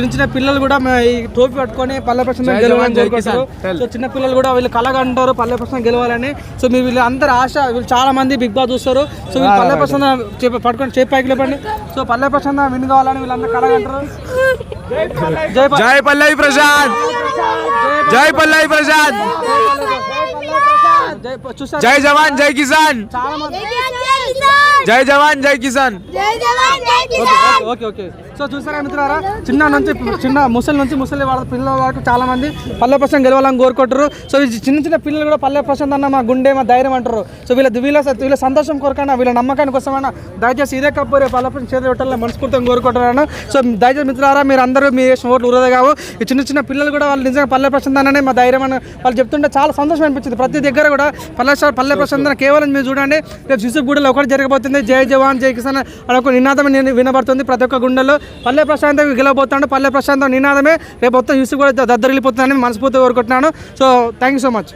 చిన్న చిన్న పిల్లలు కూడా ఈ టోపీ పట్టుకొని పల్లె ప్రశాంతం గెలవాలని కోరుకుంటారు సో చిన్న పిల్లలు కూడా వీళ్ళు కలగంటారు పల్లె ప్రశాంతం గెలవాలని. సో మీ వీళ్ళు అందరు ఆశ వీళ్ళు చాలా మంది బిగ్ బాస్ చూస్తారు. సో వీళ్ళు పల్లె చెప్ప- పట్టుకొని చేపి పైకి లేపండి. సో పల్లె ప్రశాంతం విన్ కావాలని వీళ్ళందరూ కలగంటారు జై పల్లె- జై పల్లవి ప్రశాంత్ జై పల్లవి ప్రశాంత్ జై ప- చూసారా? జై జవాన్ జై కిసాన్! చాలా మంది జై జవాన్! జై కిసాన్! ఓకే, ఓకే ఓకే సో చూసారా మిత్రులారా చిన్న నుంచి చిన్న ముసలి నుంచి ముసలి వాళ్ళ పిల్లల వరకు చాలా మంది పల్లె ప్రశాంత్ గెలవాలని కోరుకుంటారు. సో ఈ చిన్న చిన్న పిల్లలు కూడా పల్లె ప్రశాంత్ అన్న మా గుండె మా ధైర్యం అంటారు. సో వీళ్ళ వీళ్ళ వీళ్ళ సంతోషం కోరకన్నా వీళ్ళ నమ్మకానికి కోసమైనా దయచేసి ఇదే కప్పు రేపు పల్లె ప్రశాంత్ చేతి పెట్టాలని మనస్ఫూర్తిగా కోరుకుంటున్నాను. సో దయచేసి మిత్రులారా మీరు అందరూ మీ ఓట్లు ఉరద కావు. ఈ చిన్న చిన్న పిల్లలు కూడా వాళ్ళు నిజంగా పల్లె ప్రశాంత్ అన్ననే మా ధైర్యం అని వాళ్ళు చెప్తుంటే చాలా సంతోషం అనిపించింది. ప్రతి దగ్గర కూడా పల్లె పల్లె ప్రశాంత్ అన్న కేవలం మీరు చూడండి. రేపు శిశుగూడలో కూడా జరగబోతుంది. జై జవాన్ జై కిసాన్ అని ఒక నినాదం నేను వినబడుతుంది. ప్రతి ఒక్క గుండెలో పల్లె ప్రశాంతం గెలవబోతున్నాడు. పల్లె ప్రశాంతం నినాదమే. రేపు మొత్తం యూసు కూడా దద్దరిల్లిపోతుందని మనస్ఫూర్తి కోరుకుంటున్నాను. So thank you so much